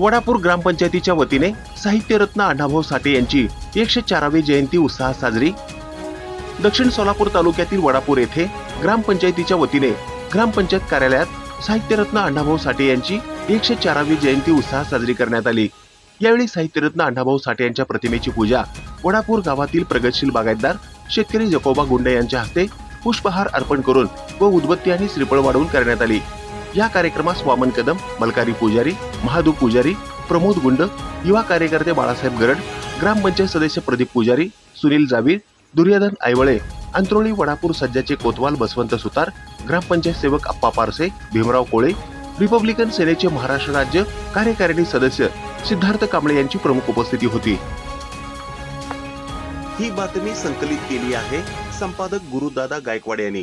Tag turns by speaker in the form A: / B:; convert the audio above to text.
A: वडापूर ग्रामपंचायतीच्या वतीने साहित्यरत्न अण्णाभाऊ साठे यांची एकशे चारावी जयंती उत्साहात साजरी. दक्षिण सोलापूर तालुक्यातील वडापूर येथे ग्रामपंचायतीच्या वतीने ग्रामपंचायत कार्यालयात साहित्यरत्न अण्णाभाऊ साठे यांची एकशे चारावी जयंती उत्साहात साजरी करण्यात आली. यावेळी साहित्यरत्न अण्णाभाऊ साठे यांच्या प्रतिमेची पूजा वडापूर गावातील प्रगतशील बागायतदार शेतकरी जकोबा गुंडे यांच्या हस्ते पुष्पहार अर्पण करून व उदबत्ती आणि श्रीफळ वाढवून करण्यात आली. या कार्यक्रमास वामन कदम मलकारी पुजारी महादू पुजारी प्रमोद गुंड युवा कार्यकर्ते बाळासाहेब गरड ग्रामपंचायत सदस्य प्रदीप पुजारी सुनील जावीर दुर्योधन आयवळे अंत्रोळी वडापूर सज्जाचे कोतवाल बसवंत सुतार ग्रामपंचायत सेवक अप्पा पारसे भीमराव कोळे रिपब्लिकन सेनेचे महाराष्ट्र राज्य कार्यकारिणी सदस्य सिद्धार्थ कांबळे यांची प्रमुख उपस्थिती होती. ही बातमी संकलित केली आहे संपादक गुरुदादा गायकवाड यांनी.